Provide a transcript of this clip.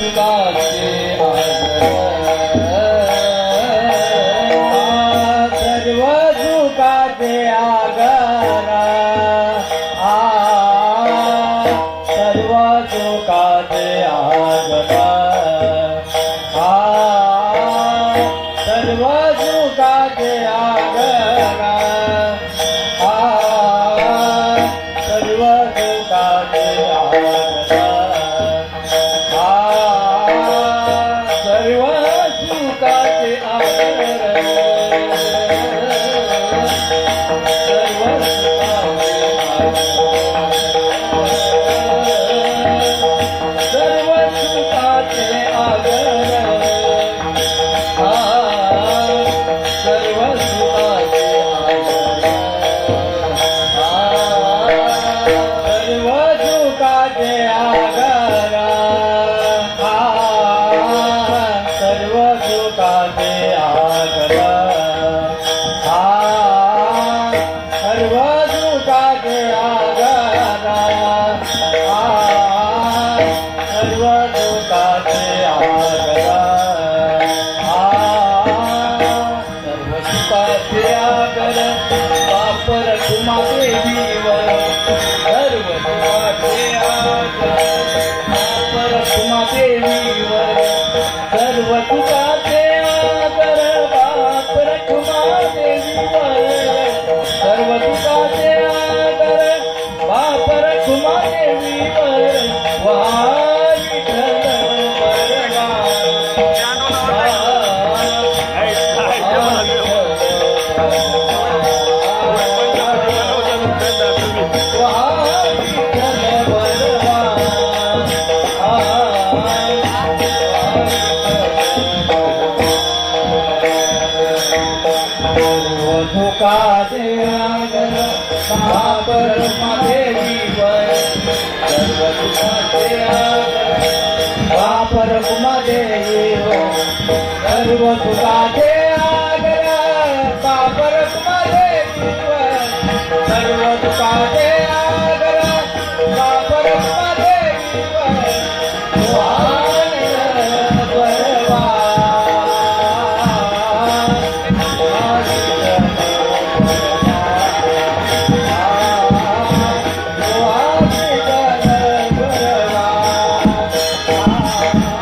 सुखाचे आगर. सर्व सुखाचे आगरा. सर्व सुखाचे आगर सर्व सुखाचे आगर सर्व सुखाचे आगर वापर तुम्हा देवीवर सर्व सुखाचे आगर वापर सर्व धोकाचे बापर देवीवर सर्व सर्व Thank you.